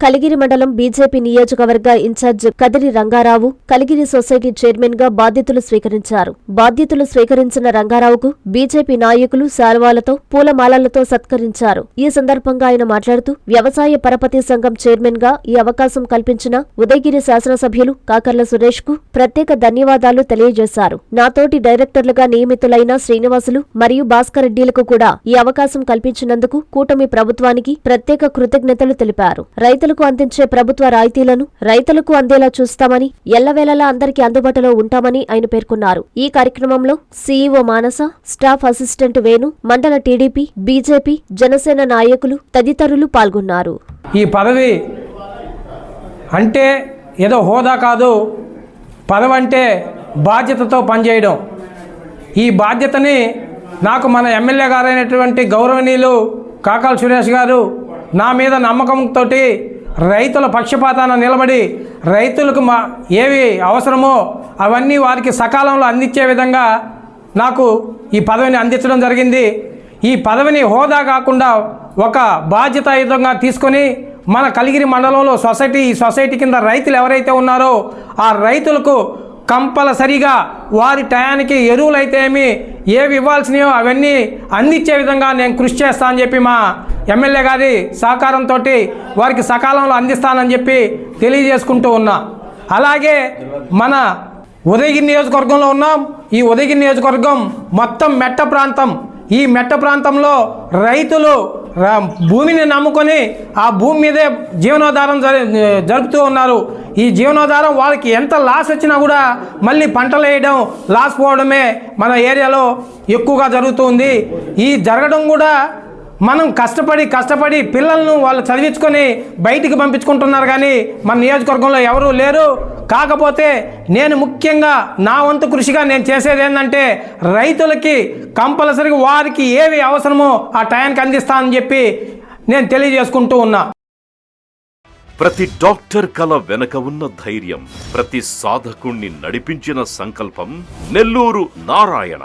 కలిగిరి మండలం బీజేపీ నియోజకవర్గ in charge Kadiri Rangarao Kaligiri society చైర్మన్గా బాధ్యతలు స్వీకరించారు. బాధ్యతలు స్వీకరించిన రంగారావుకు బీజేపీ నాయకులు శాల్వాలతో పూలమాలలతో సత్కరించారు. ఈ సందర్భంగా ఆయన మాట్లాడుతూ వ్యవసాయ పరపతి సంఘం చైర్మన్గా ఈ అవకాశం కల్పించిన ఉదయగిరి శాసనసభ్యులు కాకర్ల సురేష్కు ప్రత్యేక ధన్యవాదాలు తెలియజేశారు. నాతోటి డైరెక్టర్లుగా నియమితులైన శ్రీనివాసులు మరియు భాస్కర్ రెడ్డిలకు కూడా ఈ అవకాశం కల్పించినందుకు కూటమి ప్రభుత్వానికి ప్రత్యేక కృతజ్ఞతలు తెలిపారు. రైతు రైతులకు అందించే ప్రభుత్వ రాయితీలను రైతులకు అందేలా చూస్తామని ఎల్లవేళలా అందరికీ అందుబాటులో ఉంటామని ఆయన పేర్కొన్నారు. ఈ కార్యక్రమంలో CEO Manasa staff assistant Venu మండల టీడీపీ బీజేపీ జనసేన నాయకులు తదితరులు పాల్గొన్నారు. ఈ పదవి అంటే ఏదో హోదా కాదు పదవి అంటే బాధ్యతతో పనిచేయడం. ఈ బాధ్యతని నాకు మన ఎమ్మెల్యే గారైనటువంటి గౌరవనీయులు కాకాల సురేష్ గారు నా మీద నమ్మకంతో రైతుల పక్షపాతాన నిలబడి రైతులకు మా ఏవి అవసరమో అవన్నీ వారికి సకాలంలో అందించే విధంగా నాకు ఈ పదవిని అందించడం జరిగింది. ఈ పదవిని హోదా కాకుండా ఒక బాధ్యతాయుతంగా తీసుకొని మన కలిగిరి మండలంలో సొసైటీ ఈ సొసైటీ కింద రైతులు ఎవరైతే ఉన్నారో ఆ రైతులకు కంపల్సరిగా వారి టయానికి ఎరువులు అయితే ఏమి ఏవి ఇవ్వాల్సినయో అవన్నీ అందించే విధంగా నేను కృషి చేస్తా అని చెప్పి మా ఎమ్మెల్యే గారి సహకారంతో వారికి సకాలంలో అందిస్తానని చెప్పి తెలియజేసుకుంటూ ఉన్నా. అలాగే మన ఉదయగిరి నియోజకవర్గంలో ఉన్నాం. ఈ ఉదయగిరి నియోజకవర్గం మొత్తం మెట్ట ప్రాంతం. ఈ మెట్ట ప్రాంతంలో రైతులు భూమిని నమ్ముకొని ఆ భూమి మీదే జీవనోధారం జరి- జరుపుతూ ఉన్నారు. ఈ జీవనోధారం వాళ్ళకి ఎంత లాస్ వచ్చినా కూడా మళ్ళీ పంటలు వేయడం లాస్ పోవడమే మన ఏరియాలో ఎక్కువగా జరుగుతుంది. ఈ జరగడం కూడా మనం కష్టపడి కష్టపడి పిల్లలను వాళ్ళు చదివించుకొని బయటికి పంపించుకుంటున్నారు కానీ మన నియోజకవర్గంలో ఎవరూ లేరు. కాకపోతే నేను ముఖ్యంగా నా వంతు కృషిగా నేను చేసేది ఏంటంటే రైతులకి కంపల్సరీగా వారికి ఏవి అవసరమో ఆ టయానికి అందిస్తానని చెప్పి నేను తెలియజేసుకుంటూ ఉన్నా. ప్రతి డాక్టర్ కల వెనక ఉన్న ధైర్యం ప్రతి సాధకుణ్ణి నడిపించిన సంకల్పం నెల్లూరు నారాయణ.